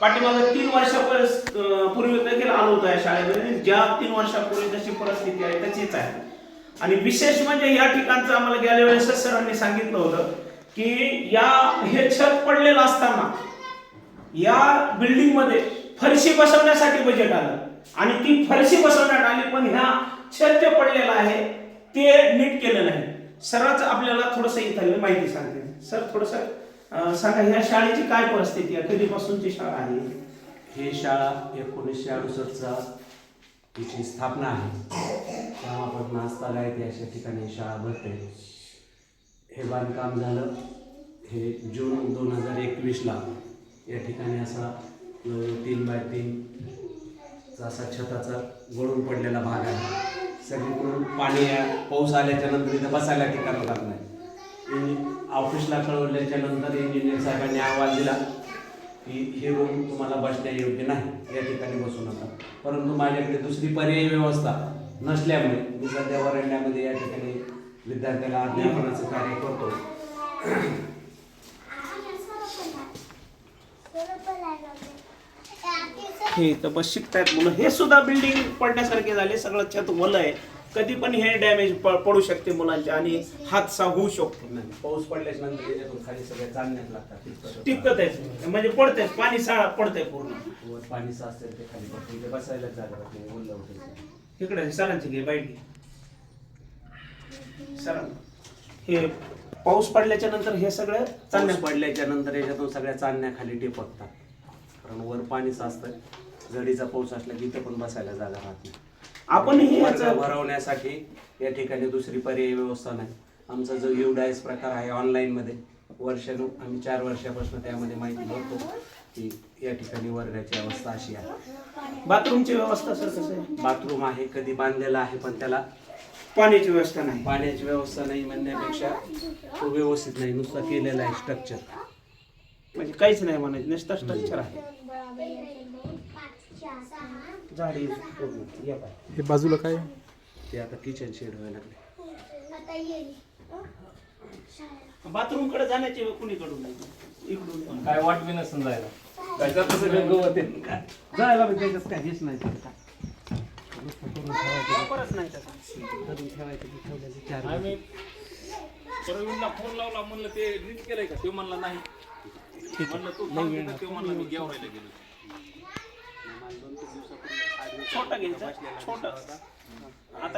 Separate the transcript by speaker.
Speaker 1: पाठीमागे तीन वर्षापूर्वी देखील आलो होतो या शाळेमध्ये. ज्या तीन वर्षापूर्वी जशी परिस्थिती आहे तशीच आहे. आणि विशेष म्हणजे या ठिकाणचं आम्हाला गेल्या वेळेस सरांनी सांगितलं होतं की या हे छत पडलेलं असताना या बिल्डिंगमध्ये फरशी बसवण्यासाठी बजेट आलं. आणि ती फरशी बसवण्यात आली पण ह्या छत जे पडलेलं आहे ते नीट केलं नाही. सरच आपल्याला थोडस इथं माहिती सांगते. सर थोडस सांगा ह्या शाळेची काय परिस्थिती आहे? कधीपासूनची शाळा आहे?
Speaker 2: ही शाळा एकोणीसशे अडुसष्टचा तिची स्थापना आहे. तेव्हापासून येते अशा ठिकाणी शाळा भरते. हे बांधकाम झालं. हे जून दोन हजार एकवीसला या ठिकाणी असा तीन बाय तीनचा असा छताचा गळून पडलेला भाग आहे. सगळीकडून पाणी पाऊस आल्याच्यानंतर इथं बसायला ठिकाण लागणार नाही ऑफिसला कळवल्याच्या नंतर इंजिनियर साहेबांनी अहवाल दिला की हे रूम तुम्हाला बसण्यायोग्य नाही या ठिकाणी बसू नका. परंतु माझ्याकडे दुसरी पर्यायी व्यवस्था नसल्यामुळे मी सध्या वरंड्यामध्ये या ठिकाणी विद्यार्थ्याला अध्यापनाचं कार्य करतो.
Speaker 1: हे तर बस शिकतायत मुलं. हे सुद्धा बिल्डिंग पडण्यासारखे झाले. सगळं छत ओलं आहे. कधी पण हे डॅमेज पडू शकते मुलांच्या आणि हादसा होऊ शकतो.
Speaker 2: पाऊस पडल्याच्या नंतर याच्यातून खाली सगळ्या चालण्यात लागतात
Speaker 1: टिकत आहे म्हणजे पडतंय पाणी साळा पडतंय पूर्ण.
Speaker 2: वर पाणी साचतं ते खाली पडतं इथे बसायला जागा राहत नाही ओलं होतं
Speaker 1: इकडे सरांची घे बाईट घे. सरां हे पाऊस पडल्याच्या नंतर हे सगळं चांगलं
Speaker 2: पडल्याच्या नंतर याच्यातून सगळ्या चालण्या खाली टिपकतात. कारण वर पाणी साचतं जडीचा पाऊस असला की इथं पण बसायला जागा राहत नाही.
Speaker 1: आपण हे
Speaker 2: वर्ग
Speaker 1: याचं-
Speaker 2: भरवण्यासाठी या ठिकाणी दुसरी पर्यायी व्यवस्था नाही. आमचा जो युडायस प्रकार आहे ऑनलाईन मध्ये वर्षानु आम्ही चार वर्षापासून त्यामध्ये माहिती भरतो की या ठिकाणी वर्गाची अवस्था अशी आहे.
Speaker 1: बाथरूमची व्यवस्था सर कसं आहे?
Speaker 2: बाथरूम आहे कधी बांधलेला आहे पण त्याला
Speaker 1: पाण्याची व्यवस्था नाही.
Speaker 2: पाण्याची व्यवस्था नाही म्हणण्यापेक्षा तो व्यवस्थित नाही नुसता केलेला आहे स्ट्रक्चर
Speaker 1: म्हणजे काहीच नाही म्हणायचं नुसतं स्ट्रक्चर आहे. झाडी पूर्ण. या बाय.
Speaker 3: हे बाजूला काय?
Speaker 2: ते आता किचन शेड व्हायला लागले.
Speaker 1: बाथरूमकडे जाण्याची कुणीकडून नाही. इकडून
Speaker 3: काय वाट बी नसून जायला. त्याच्यात सगळं गवत आहे? काय जायला त्याच्यात काय हेच नाही
Speaker 1: वापरच नाही त्याचा
Speaker 3: आम्ही प्रवीणला फोन लावला म्हणलं ते केलंय का? ते म्हणला नाही. म्हणलं तू काम केलं, ते म्हणला मी गेवरायला गेलो.
Speaker 1: छोटं घ्यायचं छोटं. आता